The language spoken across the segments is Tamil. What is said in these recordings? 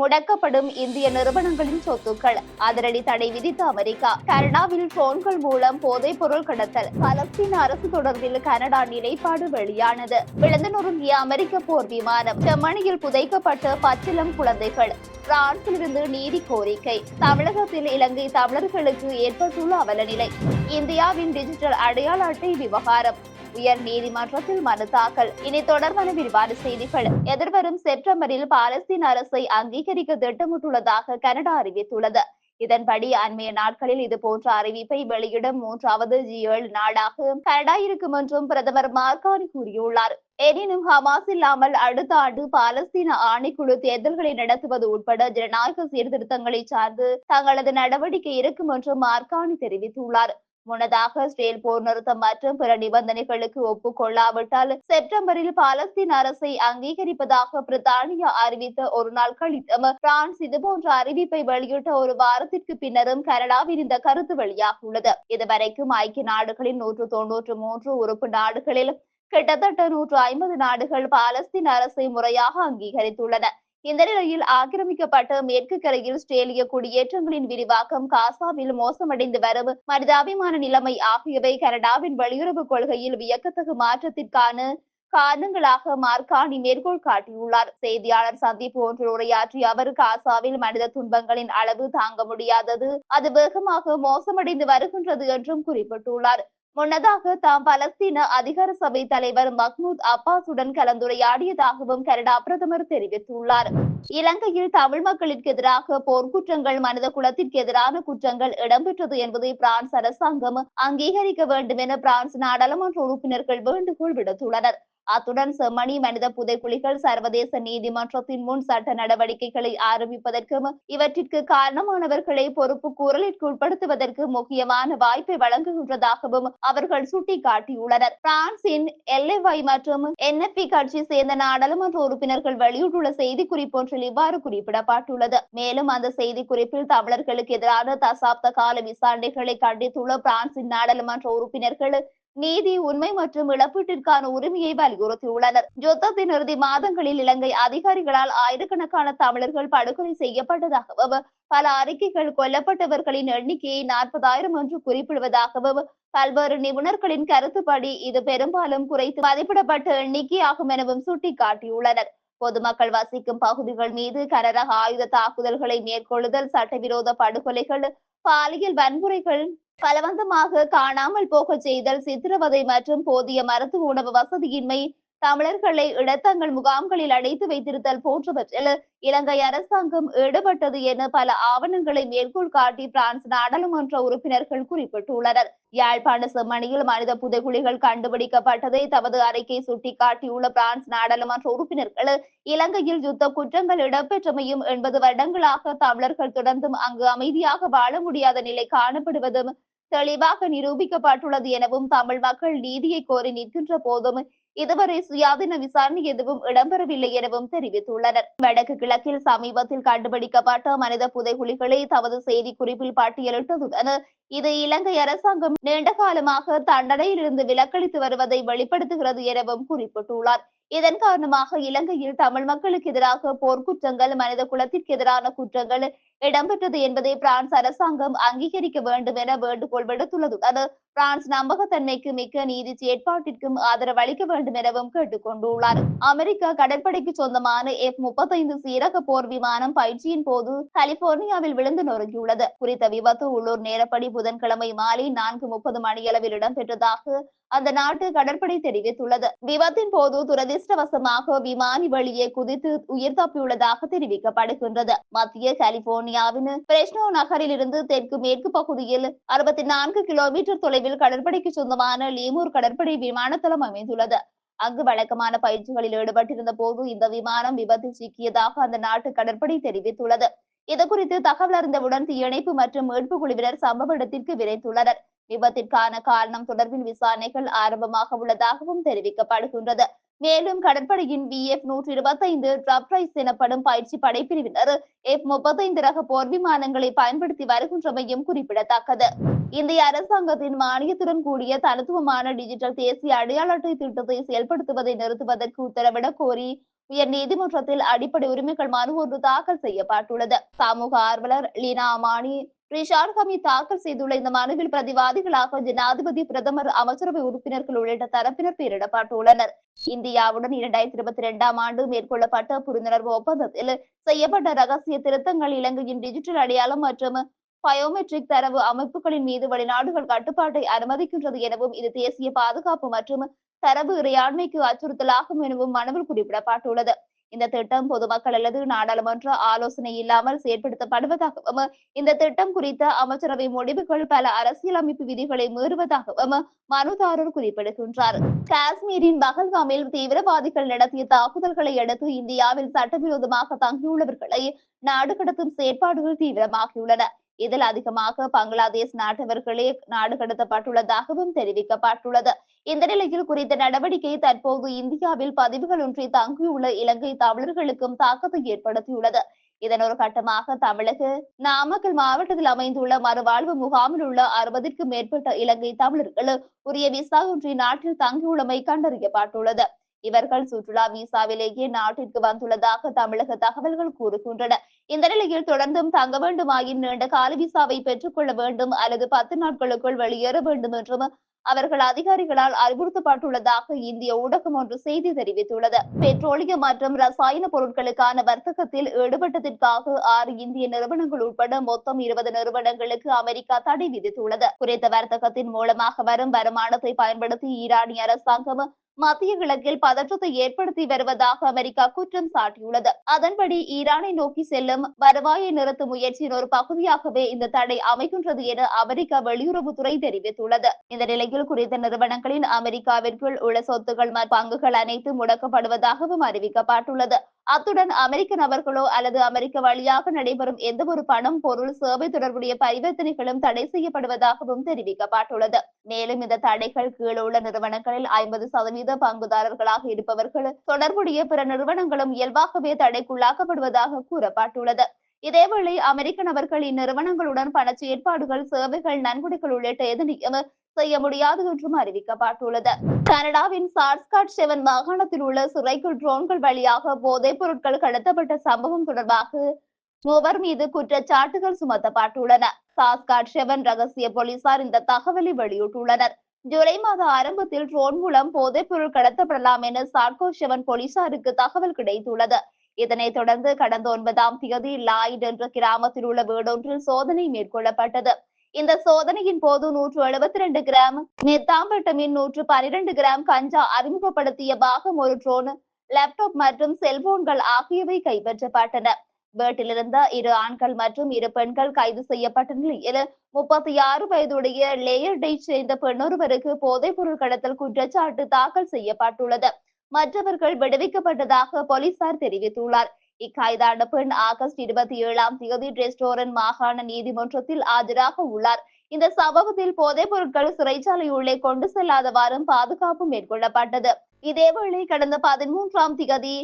முடக்கப்படும் இந்திய நிறுவனங்களின் சொத்துக்கள். அதிரடி தடை விதித்த அமெரிக்கா கனடாவில் போன்கள் மூலம் போதைப் பொருள் கடத்தல். பலஸ்தீன அரசு தொடர்பில் கனடா நிலைப்பாடு வெளியானது. விழுந்து நொறுங்கிய அமெரிக்க போர் விமானம் ஜெர்மனியில் புதைக்கப்பட்ட பச்சிலம் குழந்தைகள். பிரான்சிலிருந்து நீதி கோரிக்கை. தமிழகத்தில் இலங்கை தமிழர்களுக்கு ஏற்பட்டுள்ள அவலநிலை. இந்தியாவின் டிஜிட்டல் அடையாள அட்டை விவகாரம். உயர் நீதிமன்றத்தில் மனு தாக்கல். இனி தொடர்பான விரிவான செய்திகள். எதிர்வரும் செப்டம்பரில் பாலஸ்தீன் அரசை அங்கீகரிக்க திட்டமிட்டுள்ளதாக கனடா அறிவித்துள்ளது. இதன்படி அண்மைய நாட்களில் இது போன்ற அறிவிப்பை வெளியிடும் மூன்றாவது ஜி ஏழு நாடாக கனடா இருக்கும் என்றும் பிரதமர் மார்கானி கூறியுள்ளார். எனினும் ஹமாஸ் இல்லாமல் அடுத்த ஆண்டு பாலஸ்தீன ஆணைக்குழு தேர்தல்களை நடத்துவது உட்பட ஜனநாயக சீர்திருத்தங்களை சார்ந்து தங்களது நடவடிக்கை இருக்கும் என்றும் மார்கானி தெரிவித்துள்ளார். முன்னதாக இஸ்ரேல் போர் நிறுத்தம் மற்றும் பிற நிபந்தனைகளுக்கு ஒப்புக்கொள்ளாவிட்டால் செப்டம்பரில் பாலஸ்தீன் அரசை அங்கீகரிப்பதாக பிரித்தானியா அறிவித்த ஒரு நாள் கழித்தும் பிரான்ஸ் இதுபோன்ற அறிவிப்பை வெளியிட்ட ஒரு வாரத்திற்கு பின்னரும் கனடாவின் இந்த கருத்து வெளியாகியுள்ளது. இதுவரைக்கும் ஐக்கிய நாடுகளின் நூற்று தொன்னூற்று மூன்று உறுப்பு நாடுகளில் கிட்டத்தட்ட நூற்று ஐம்பது நாடுகள் பாலஸ்தீன் அரசை முறையாக அங்கீகரித்துள்ளன. இந்த நிலையில் ஆக்கிரமிக்கப்பட்ட மேற்கு கரையில் ஆஸ்திரேலிய குடியேற்றங்களின் விரிவாக்கம் காசாவில் மோசமடைந்து வரும் மனிதாபிமான நிலைமை ஆகியவை கனடாவின் வெளியுறவு கொள்கையில் வியக்கத்தகு மாற்றத்திற்கான காரணங்களாக மார்கானி மேற்கோள் காட்டியுள்ளார். செய்தியாளர் சந்திப்பு ஒன்றில் உரையாற்றிய அவர் காசாவில் மனித துன்பங்களின் அளவு தாங்க முடியாதது அது வேகமாக மோசமடைந்து வருகின்றது என்றும் குறிப்பிட்டுள்ளார். முன்னதாக தாம் பலஸ்தீன அதிகார சபை தலைவர் மஹ்மூத் அப்பாஸுடன் கலந்துரையாடியதாகவும் கனடா பிரதமர் தெரிவித்துள்ளார். இலங்கையில் தமிழ் மக்களுக்கு எதிராக போர்க்குற்றங்கள் மனித குலத்திற்கு எதிரான குற்றங்கள் இடம்பெற்றது என்பதை பிரான்ஸ் அரசாங்கம் அங்கீகரிக்க வேண்டும் என பிரான்ஸ் நாடாளுமன்ற உறுப்பினர்கள் வேண்டுகோள் விடுத்துள்ளனர். அத்துடன் செம்மணி மனித புதைக்குழிகள் சர்வதேச நீதிமன்றத்தின் முன் சட்ட நடவடிக்கைகளை ஆரம்பிப்பதற்கும் இவற்றிற்கு காரணமானவர்களை பொறுப்பு கூறலிற்கு உட்படுத்துவதற்கு முக்கியமான வாய்ப்பை வழங்குகின்றதாகவும் அவர்கள் சுட்டிக்காட்டியுள்ளனர். பிரான்சின் எல்ஏவை மற்றும் என்எப்பி கட்சி சேர்ந்த நாடாளுமன்ற உறுப்பினர்கள் வெளியிட்டுள்ள செய்தி குறிப்பொன்றில் இவ்வாறு குறிப்பிடப்பட்டுள்ளது. மேலும் அந்த செய்தி குறிப்பில் தமிழர்களுக்கு எதிரான தசாப்த கால விசாரணைகளை கண்டித்துள்ள பிரான்சின் நாடாளுமன்ற உறுப்பினர்கள் நீதி உண்மை மற்றும் இழப்பீட்டிற்கான உரிமையை வலியுறுத்தியுள்ளனர். யுத்தத்தின் இறுதி மாதங்களில் இலங்கை அதிகாரிகளால் ஆயிரக்கணக்கான தமிழர்கள் படுகொலை செய்யப்பட்டதாகவும் பல அறிக்கைகள் கொல்லப்பட்டவர்களின் எண்ணிக்கையை நாற்பதாயிரம் என்று குறிப்பிடுவதாகவும் பல்வேறு நிபுணர்களின் கருத்துப்படி இது பெரும்பாலும் குறைத்து மதிப்பிடப்பட்ட எண்ணிக்கையாகும் எனவும் சுட்டிக்காட்டியுள்ளனர். பொதுமக்கள் வசிக்கும் பகுதிகள் மீது கனரக ஆயுத தாக்குதல்களை மேற்கொள்ளுதல் சட்டவிரோத படுகொலைகள் பாலியல் வன்முறைகள் பலவந்தமாக காணாமல் போக செய்தல் சித்திரவதை மற்றும் போதிய மருத்துவ உணவு வசதியின்மை தமிழர்களை இடத்தங்கள் முகாம்களில் அடைத்து வைத்திருத்தல் போன்றவற்றில் இலங்கை அரசாங்கம் ஈடுபட்டது என பல ஆவணங்களை மேற்கோள் காட்டி பிரான்ஸ் நாடாளுமன்ற உறுப்பினர்கள் குறிப்பிட்டுள்ளனர். யாழ்ப்பாண செம்மணியில் மனித புதைகுழிகள் கண்டுபிடிக்கப்பட்டதை தமது அறிக்கை சுட்டிக்காட்டியுள்ள பிரான்ஸ் நாடாளுமன்ற உறுப்பினர்கள் இலங்கையில் யுத்த குற்றங்கள் இடம்பெற்றமையும் எண்பது வருடங்களாக தமிழர்கள் தொடர்ந்தும் அங்கு அமைதியாக வாழ முடியாத நிலை காணப்படுவதும் தெளிவாக நிரூபிக்கப்பட்டுள்ளது எனவும் தமிழ் மக்கள் நீதியை கோரி நிற்கின்ற போதும் இதுவரை சுயாதீன விசாரணை எதுவும் இடம்பெறவில்லை எனவும் தெரிவித்துள்ளனர். வடக்கு கிழக்கில் சமீபத்தில் கண்டுபிடிக்கப்பட்ட மனித புதைகுழிகளை தமது செய்தி குறிப்பில் பட்டியலிட்டதுடன் இது இலங்கை அரசாங்கம் நீண்ட காலமாக தண்டனையிலிருந்து விலக்களித்து வருவதை வெளிப்படுத்துகிறது எனவும் குறிப்பிட்டுள்ளார். இதன் காரணமாக இலங்கையில் தமிழ் மக்களுக்கு எதிராக போர்க்குற்றங்கள் மனித குலத்திற்கு எதிரான குற்றங்கள் இடம்பெற்றது என்பதை பிரான்ஸ் அரசாங்கம் அங்கீகரிக்க வேண்டும் என வேண்டுகோள் விடுத்துள்ளதுடன் பிரான்ஸ் நம்பகத்தன்மைக்கு மிக்க நீதி ஏற்பாட்டிற்கும் ஆதரவு அளிக்க வேண்டும் எனவும் கேட்டுக் கொண்டுள்ளார் அமெரிக்கா கடற்படைக்கு சொந்தமான எஃப் முப்பத்தைந்து சீரக போர் விமானம் பயிற்சியின் போது கலிபோர்னியாவில் விழுந்து நொறுங்கியுள்ளது. குறித்த விபத்து உள்ளூர் நேரப்படி புதன்கிழமை மாலை நான்கு முப்பது மணியளவில் இடம்பெற்றதாக அந்த நாட்டு கடற்படை தெரிவித்துள்ளது. விபத்தின் போது துரதிருஷ்டவசமாக விமானி வழியே குதித்து உயிர் தப்பியுள்ளதாக தெரிவிக்கப்படுகின்றது. மத்திய கலிபோர்னியாவின் பிரெஷ்னோ நகரில் இருந்து தெற்கு மேற்கு பகுதியில் அறுபத்தி நான்கு கிலோமீட்டர் தொலை தொலைவில் கடற்படைக்கு சொந்தமான லீமூர் கடற்படை விமானத்தளம் அமைந்துள்ளது. அங்கு வழக்கமான பயிற்சிகளில் ஈடுபட்டிருந்த போது இந்த விமானம் விபத்தில் சிக்கியதாக அந்த நாட்டு கடற்படை தெரிவித்துள்ளது. இது குறித்து தகவல் அறிந்தவுடன் தீயணைப்பு மற்றும் மீட்பு குழுவினர் சம்பவ இடத்திற்கு விரைந்துள்ளனர் விபத்திற்கான காரணம் தொடர்பில் விசாரணைகள் ஆரம்பமாக உள்ளதாகவும் தெரிவிக்கப்படுகின்றது. மேலும் கடற்படையின் வி எஃப் நூற்றி இருபத்தைந்து ட்ரப்ரைஸ் எனப்படும் பயிற்சி படைப்பிரிவினர் எஃப் முப்பத்தைந்து ரக போர் விமானங்களை பயன்படுத்தி வருகின்றமையும் குறிப்பிடத்தக்கது. இந்திய அரசாங்கத்தின் மானியத்துடன் கூடிய தனித்துவமான டிஜிட்டல் தேசிய அடையாள அட்டை திட்டத்தை செயல்படுத்துவதை நிறுத்துவதற்கு உத்தரவிடக் கோரி உயர் நீதிமன்றத்தில் அடிப்படை உரிமைகள் மனு ஒன்று தாக்கல் செய்யப்பட்டுள்ளது. சமூக ஆர்வலர் லீனா அமானி ரிஷாட் கமி தாக்கல் செய்துள்ள இந்த மனுவில் பிரதிவாதிகளாக ஜனாதிபதி பிரதமர் அமைச்சரவை உறுப்பினர்கள் உள்ளிட்ட தரப்பினர் பெயரிடப்பட்டுள்ளனர். இந்தியாவுடன் இரண்டாயிரத்தி இருபத்தி இரண்டாம் ஆண்டு மேற்கொள்ளப்பட்ட புரிந்துணர்வு ஒப்பந்தத்தில் செய்யப்பட்ட ரகசிய திருத்தங்கள் இலங்கையின் டிஜிட்டல் அடையாளம் மற்றும் பயோமெட்ரிக் தரவு அமைப்புகளின் மீது வெளிநாடுகள் கட்டுப்பாட்டை அனுமதிக்கின்றது எனவும் இது தேசிய பாதுகாப்பு மற்றும் தரவு இறையாண்மைக்கு அச்சுறுத்தலாகும் எனவும் மனுவில் குறிப்பிடப்பட்டுள்ளது. இந்த திட்டம் பொதுமக்கள் அல்லது நாடாளுமன்ற ஆலோசனை இல்லாமல் செயற்படுத்தப்படுவதாகவும் இந்த திட்டம் குறித்த அமைச்சரவை முடிவுகள் பல அரசியலமைப்பு விதிகளை மீறுவதாகவும் மனுதாரர் குறிப்பிடுகின்றார். காஷ்மீரின் பகல்காமில் தீவிரவாதிகள் நடத்திய தாக்குதல்களை அடுத்து இந்தியாவில் சட்டவிரோதமாக தங்கியுள்ளவர்களை நாடு கடத்தும் செயற்பாடுகள் தீவிரமாகியுள்ளன. இதில் அதிகமாக பங்களாதேஷ் நாட்டவர்களே நாடு கடத்தப்பட்டுள்ளதாகவும் தெரிவிக்கப்பட்டுள்ளது. இந்த நிலையில் குறித்த நடவடிக்கை தற்போது இந்தியாவில் பதிவுகள் ஒன்றை தங்கியுள்ள இலங்கை தமிழர்களுக்கும் தாக்கத்தை ஏற்படுத்தியுள்ளது. இதன் ஒரு கட்டமாக தமிழக நாமக்கல் மாவட்டத்தில் அமைந்துள்ள மறுவாழ்வு முகாமில் உள்ள அறுபதிற்கும் மேற்பட்ட இலங்கை தமிழர்கள் உரிய விசா ஒன்றை நாட்டில் தங்கியுள்ளமை கண்டறியப்பட்டுள்ளது. இவர்கள் சுற்றுலா விசாவிலேயே நாட்டிற்கு வந்துள்ளதாக தமிழக தகவல்கள் கூறுகின்றன. இந்த நிலையில் தொடர்ந்தும் தங்க வேண்டுமாயின் நீண்ட கால விசாவை பெற்றுக்கொள்ள வேண்டும். அல்லது பத்து நாட்களுக்குள் வெளியேற வேண்டும் என்றும் அவர்கள் அதிகாரிகளால் அறிவுறுத்தப்பட்டுள்ளதாக இந்திய ஊடகம் ஒன்று செய்தி தெரிவித்துள்ளது. பெட்ரோலியம் மற்றும் ரசாயன பொருட்களுக்கான வர்த்தகத்தில் ஈடுபட்டதற்காக ஆறு இந்திய நிறுவனங்கள் உட்பட மொத்தம் இருபது நிறுவனங்களுக்கு அமெரிக்கா தடை விதித்துள்ளது. குறித்த வர்த்தகத்தின் மூலமாக வரும் வருமானத்தை பயன்படுத்தி ஈரானிய அரசாங்கம் மத்திய கிழக்கில் பதற்றத்தை ஏற்படுத்தி வருவதாக அமெரிக்கா குற்றம் சாட்டியுள்ளது. அதன்படி ஈரானை நோக்கி செல்லும் வருவாயை நிறுத்தும் முயற்சியின் ஒரு பகுதியாகவே இந்த தடை அமைகின்றது என அமெரிக்கா வெளியுறவுத்துறை தெரிவித்துள்ளது. இந்த நிலையில் குறித்த நிறுவனங்களின் அமெரிக்காவிற்குள் உள்ள சொத்துகள் மற்றும் பங்குகள் அனைத்தும் முடக்கப்படுவதாகவும் அறிவிக்கப்பட்டுள்ளது. அத்துடன் அமெரிக்க நபர்களோ அல்லது அமெரிக்க வழியாக நடைபெறும் எந்த ஒரு பணம் பொருள் சேவை தொடர்புடைய பரிவர்த்தனைகளும் தடை செய்யப்படுவதாகவும் தெரிவிக்கப்பட்டுள்ளது. மேலும் இந்த தடைகள் கீழே உள்ள நிறுவனங்களில் ஐம்பது சதவீத பங்குதாரர்களாக இருப்பவர்கள் தொடர்புடைய பிற நிறுவனங்களும் இயல்பாகவே தடைக்குள்ளாக்கப்படுவதாக கூறப்பட்டுள்ளது. இதேவேளை அமெரிக்க நபர்கள் இந்நிறுவனங்களுடன் பண செயற்பாடுகள் சேவைகள் நன்கொடைகள் உள்ளிட்ட எதனையும் செய்ய முடியாது என்றும் அறிவிக்கப்பட்டுள்ளது. கனடாவின் சார்ஸ்காட் செவன் மாகாணத்தில் உள்ள சிறைக்குள் ட்ரோன்கள் வழியாக போதைப் பொருட்கள் கடத்தப்பட்ட சம்பவம் தொடர்பாக மூவர் மீது குற்றச்சாட்டுகள் சுமத்தப்பட்டுள்ளன. சாஸ்காட் செவன் ரகசிய போலீசார் இந்த தகவலை வெளியிட்டுள்ளனர். ஜூலை மாத ஆரம்பத்தில் ட்ரோன் மூலம் போதைப் பொருள் கடத்தப்படலாம் என சாட்கோ செவன் போலீசாருக்கு தகவல் கிடைத்துள்ளது. இதனைத் தொடர்ந்து கடந்த ஒன்பதாம் தேதி லாய்ட் என்ற கிராமத்தில் உள்ள வீடொன்றில் சோதனை மேற்கொள்ளப்பட்டது. இந்த சோதனையின் போது நூற்று எழுபத்தி ரெண்டு கிராம் மெத்தாம்பெட்டமின் நூற்று பனிரெண்டு கிராம் கஞ்சா அறிமுகப்படுத்திய பாகம் ஒரு ட்ரோன் லேப்டாப் மற்றும் செல்போன்கள் ஆகியவை கைப்பற்றப்பட்டன. வீட்டிலிருந்த இரு ஆண்கள் மற்றும் இரு பெண்கள் கைது செய்யப்பட்ட நிலையில் முப்பத்தி ஆறு வயதுடைய லேயர்டை சேர்ந்த பெண்ணொருவருக்கு போதைப் பொருள் கடத்தல் குற்றச்சாட்டு தாக்கல் செய்யப்பட்டுள்ளது. மற்றவர்கள் விடுவிக்கப்பட்டதாக போலீசார் தெரிவித்துள்ளார். இக்கைதான பெண் ஆகஸ்ட் இருபத்தி ஏழாம் தேதி ரெஸ்டோரன்ட் மாகாண நீதிமன்றத்தில் ஆஜராக உள்ளார். இந்த சம்பவத்தில் போதைப் பொருட்கள் சிறைச்சாலை உள்ளே கொண்டு செல்லாதவாறும் பாதுகாப்பு மேற்கொள்ளப்பட்டது. இதேவேளை கடந்த பதிமூன்றாம் திகதி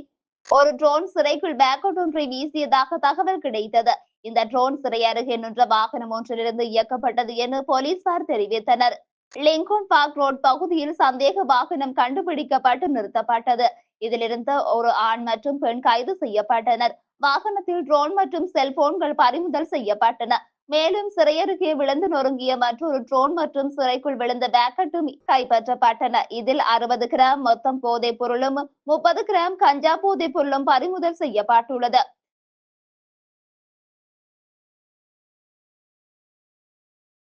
ஒரு ட்ரோன் சிறைக்குள் பேக்கவுட் ஒன்றை வீசியதாக தகவல் கிடைத்தது. இந்த ட்ரோன் சிறை அருகே நின்ற வாகனம் ஒன்றிலிருந்து இயக்கப்பட்டது என போலீசார் தெரிவித்தனர். லிங்கோன் பார்க் ரோட் பகுதியில் சந்தேக வாகனம் கண்டுபிடிக்கப்பட்டு நிறுத்தப்பட்டது. இதிலிருந்து ஒரு ஆண் மற்றும் பெண் கைது செய்யப்பட்டனர். வாகனத்தில் ட்ரோன் மற்றும் செல்போன்கள் பறிமுதல் செய்யப்பட்டன. மேலும் சிறையருகே விழுந்து நொறுங்கிய மற்றொரு ட்ரோன் மற்றும் சிறைக்குள் விழுந்த பேக்கட்டும் கைப்பற்றப்பட்டன. இதில் அறுபது கிராம் மொத்தம் போதைப் பொருளும் முப்பது கிராம் கஞ்சா போதைப் பொருளும் பறிமுதல் செய்யப்பட்டுள்ளது.